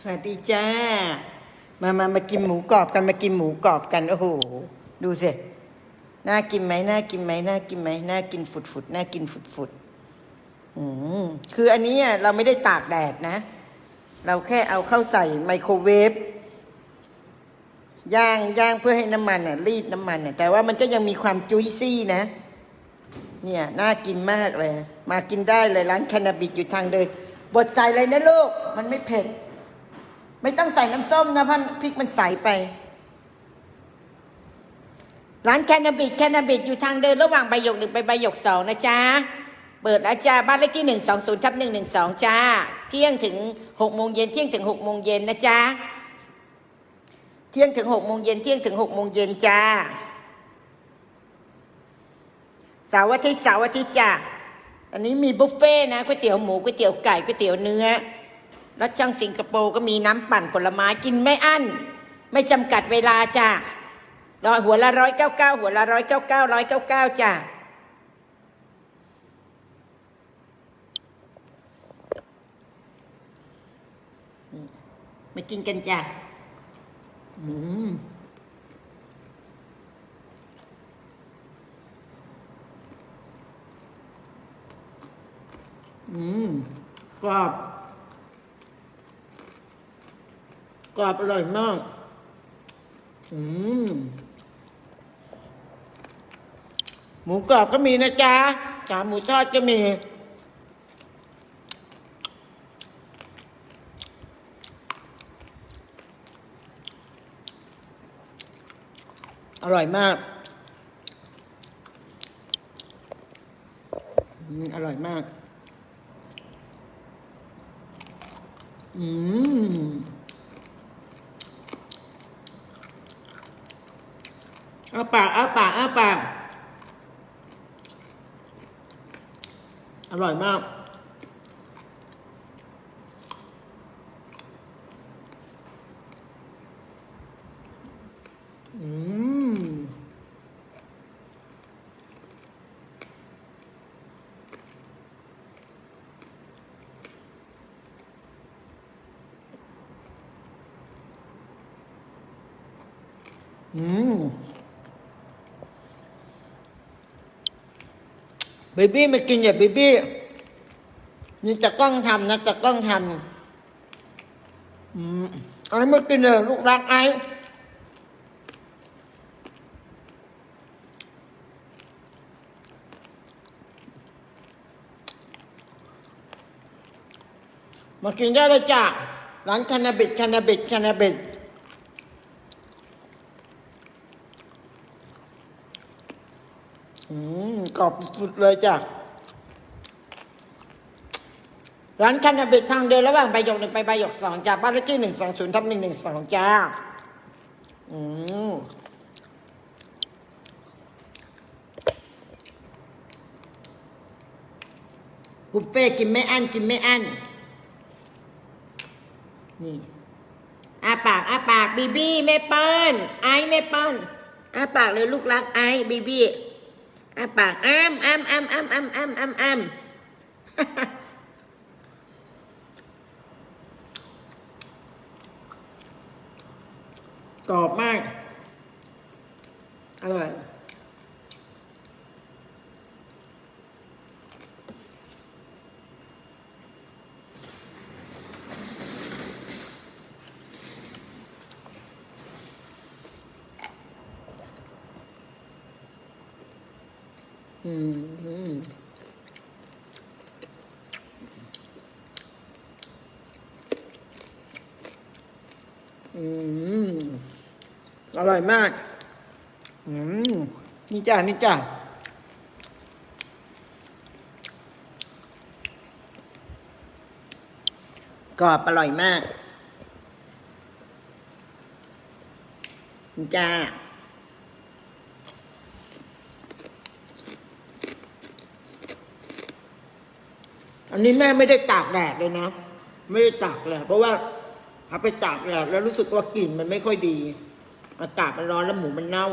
สวัสดีจ้า มามามากินหมูกรอบกันมากินหมูกรอบกัน โอ้โห ดูสิ น่ากินไหมน่ากินไหมน่ากินไหมน่ากินฝุดฝุดน่ากินฝุดฝุดอืมคืออันนี้อะเราไม่ได้ตากแดดนะ เราแค่เอาเข้าใส่ไมโครเวฟย่างย่างเพื่อให้น้ำมันอะ รีดน้ำมันอะ แต่ว่ามันก็ยังมีความจุยซี่นะ เนี่ย น่ากินมากเลย มากินได้เลยร้านแคนาบิดอยู่ทางเดินบดใส่เลยนะลูก มันไม่เผ็ด ไม่ต้องใส่น้ำส้มนะเพราะพริกมันใสไป ร้านแคนาบิดแคนาบิดอยู่ทางเดินระหว่างใบหยกหนึ่งไปใบหยกสองนะจ๊ะ เปิดแล้วจ้าบ้านเลขที่หนึ่งสองศูนย์ทับหนึ่งหนึ่งสองจ้า เที่ยงถึงหกโมงเย็นเที่ยงถึงหกโมงเย็นนะจ๊ะ เที่ยงถึงหกโมงเย็นเที่ยงถึงหกโมงเย็นจ้าเสาร์อาทิตย์เสาร์อาทิตย์จ้ะอันนี้มีบุฟเฟ่นะก๋วยเตี๋ยวหมูก๋วยเตี๋ยวไก่ก๋วยเตี๋ยวเนื้อ แล้วช่างสิงคโปร์ก็มีน้ำปั่นผลไม้กินไม่อั้น ไม่จำกัดเวลาจ้ะร้อยหัวละร้อยเก้าเก้าหัวละร้อยเก้าเก้าร้อยเก้าเก้าจ้ะมากินกันจ้ะอืมอืมกรอบ กรอบอร่อยมาก อืมหมูกรอบก็มีนะจ๊ะขาหมูทอดก็มี อร่อยมากอืมอร่อยมาก อืม อ้าปากอ้าปากอ้าปาก อร่อยมากอืมอืมเบบี้มากินอย่าบบี้นี่จะกล้องทำนะจะกล้องทำอืมไอ้มากินเลยลูกรักไอ้มากินได้เลยจ้ะร้านคานาบิดคานาบิดคานาบิด อืมกรอบสุดเลยจ้ะ ร้านคานาบิดทางเดินระหว่างใบหยกหนึ่งไปใบหยกสองจ้าบ้านเลขที่หนึ่งสองศูนย์ทับหนึ่งหนึ่งสองจ้า อืมบุฟเฟ่กินไม่อั้นกินไม่อั้นนี่อาปากอาปากบีบี้แม่เปิ้ลไอ้แม่เปิ้ลอาปากเลยลูกรักไอ้บีบี้ อาปากอ้ามอ้ามอ้ามอ้ามอ้ามอ้ามอ้ามอ้ามกรอบมาก อร่อย อืมอืมอืมอร่อยมาก อืมนี่จ้านี่จ้ากรอบอร่อยมากนี่จ้า อันนี้แม่ไม่ได้ตากแดดเลยนะ ไม่ได้ตากเลยเพราะว่าเอาไปตากแดดแล้วรู้สึกว่ากลิ่นมันไม่ค่อยดีอากาศมันร้อนแล้วหมูมันเน่า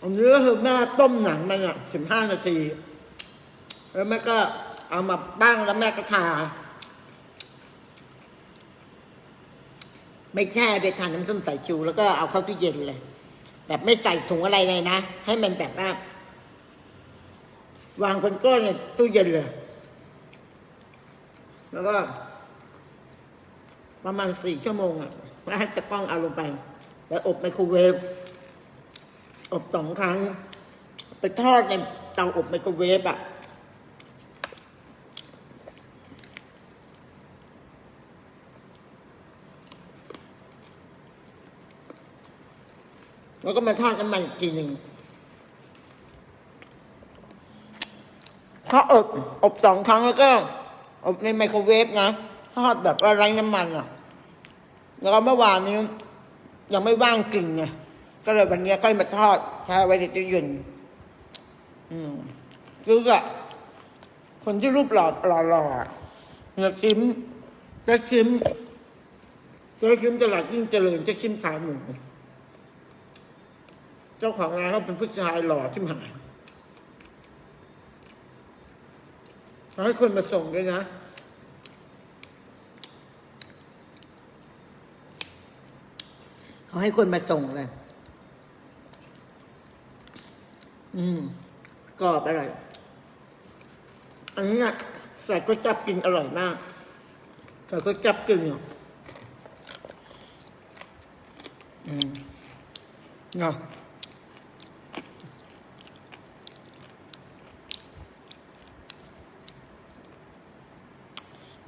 อันนี้ก็คือแม่ต้มหนังมันอะสิบห้านาทีแล้วแม่ก็เอามาบ้างแล้วแม่ก็ทาไม่แช่ด้วยค่ะน้ำส้มสายชูแล้วก็เอาเข้าตู้เย็นเลย แบบไม่ใส่ถุงอะไรเลยนะ ให้มันแบบว่า วางเป็นก้อนในตู้เย็นเลย แล้วก็ ประมาณสี่ชั่วโมงอะแล้วให้ตะกล้องเอาลงไป แล้วอบไมโครเวฟ อบสองครั้ง ไปทอดในเตาอบไมโครเวฟอะแล้วก็มาทอดน้ำมันอีกทีหนึ่ง ถ้าอบอบสองครั้งแล้วก็ อบในไมโครเวฟนะทอดแบบไร้น้ำมันอะ แล้วก็เมื่อวานนี้ ยังไม่ว่างกินไงก็เลยวันนี้ก็มาทอดแช่ไว้ในตู้เย็นอืมคืออะคนที่รูปหล่อหล่อหล่ออะเจะคิมจะคิมจะคิมตลาดยิ่งเจริญจะคิมขายหมูเจ้าของร้านเขาเป็นผู้ชายหล่อที่หาย เขาให้คนมาส่งด้วยนะ เขาให้คนมาส่งเลย อืมกรอบอร่อย อันนี้น่ะใส่ก๋วยจับกินอร่อยมากใส่ก๋วยจับกินอะอืมเนาะ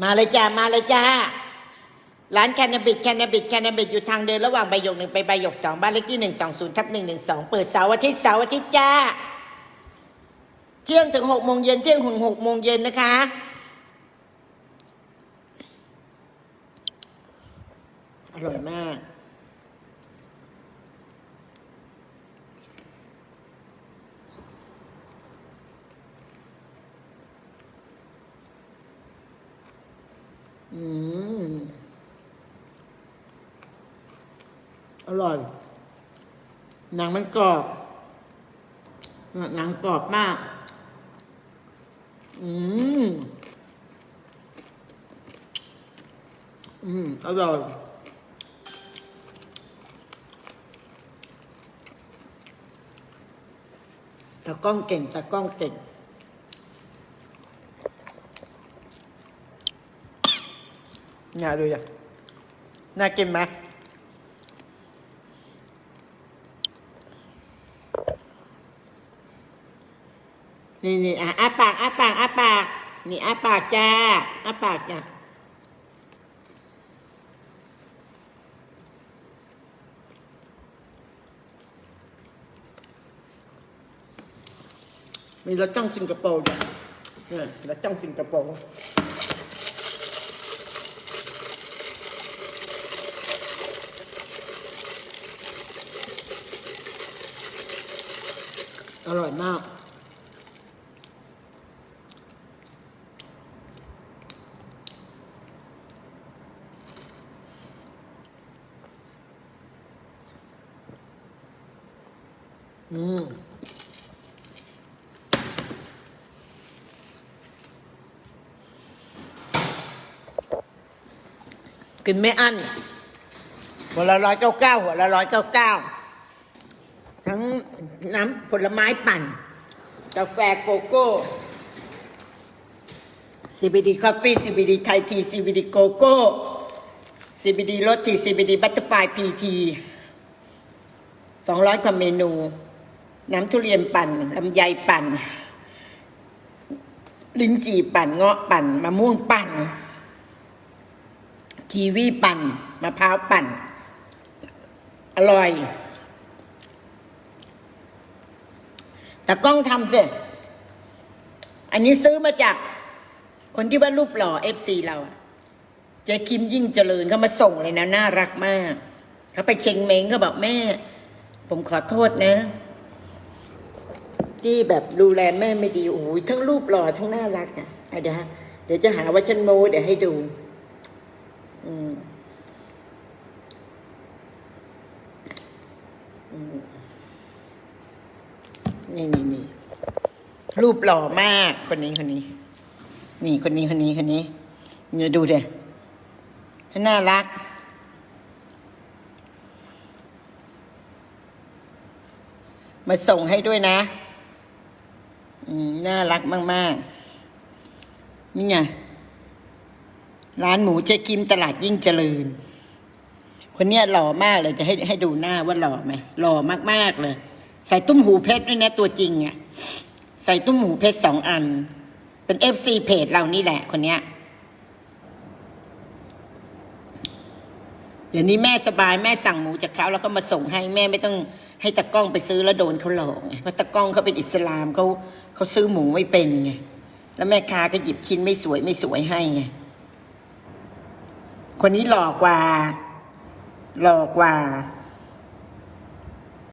มาเลยจ้ามาเลยจ้าร้านแคนาบิดแคนาบิดแคนาบิดอยู่ทางเดินระหว่างใบหยกหนึ่งไปใบหยกสองบ้านเลขที่หนึ่งสองศูนย์ทับหนึ่งหนึ่งสองเปิดเสาร์อาทิตย์เสาร์อาทิตย์จ้า เที่ยงถึงหกโมงเย็นเที่ยงถึงหกโมงเย็นนะคะ อร่อยมาก อืม อร่อย หนังมันกรอบ หนังกรอบมาก อืม อืม อร่อยตากล้องเก่งตากล้องเก่ง น่าดูอะน่ากินไหมนี่นี่อะอ้าปากอ้าปากอ้าปาก นี่อ้าปากจ้าอ้าปากจ้ามีรถจ้องสิงคโปร์จ้ะเนี่ยรถจ้องสิงคโปร์ ร่อยมาก อืมกินไม่อั้นหัวละร้อยเก้าเก้าหัวละร้อยเก้าเก้า น้ำผลไม้ปั่น กาแฟโกโก้ CBD Coffee CBD Thai Tea CBD โกโก้ CBD รสที CBD Butterfly PT สองร้อยกว่าเมนู น้ำทุเรียนปั่นลำไยปั่น ลิ้นจี่ปั่นเงาะปั่นมะม่วงปั่น กีวีปั่นมะพร้าวปั่น อร่อย แต่กล้องทำเสร็จอันนี้ซื้อมาจาก คนที่ว่ารูปหล่อเอฟซีเราอะเจ๊คิมยิ่งเจริญเขามาส่งเลยนะ น่ารักมากเขาไปเชงเม้งเขาบอกแม่ ผมขอโทษนะ ที่แบบดูแลแม่ไม่ดีโอ้ยทั้งรูปหล่อทั้งน่ารักอะเดี๋ยวฮะเดี๋ยวจะหาว่าฉันโม้เดี๋ยวให้ดู อืม นี่นี่นี่รูปหล่อมากคนนี้คนนี้ นี่คนนี้คนนี้คนนี้เนี่ยดูเดี๋ยานน่ารัก มาส่งให้ด้วยนะน่ารักมาก ๆ นี่ไงร้านหมูเจ๊กิมตลาดยิ่งเจริญ คนเนี้ยหล่อมากเลยจะให้ให้ดูหน้าว่าหล่อไหมหล่อมาก ๆ เลย ใส่ตุ้มหูเพชรด้วยนะตัวจริงอะ่ะใส่ตุ้มหูเพชรสองอัน เป็นเอฟซีเพจเรานี่แหละ คนเนี้ยเดี๋ยวนี้แม่สบายแม่สั่งหมูจากเขาแล้วเขามาส่งให้แม่ไม่ต้องให้ตะกล้องไปซื้อแล้วโดนเขาหลอกไงเพราะตะกล้องเขาเป็นอิสลามเขาเขาซื้อหมูไม่เป็นไงแล้วแม่ค้าก็หยิบชิ้นไม่สวยไม่สวยให้ไงคนนี้หลอกกว่าหลอกกว่า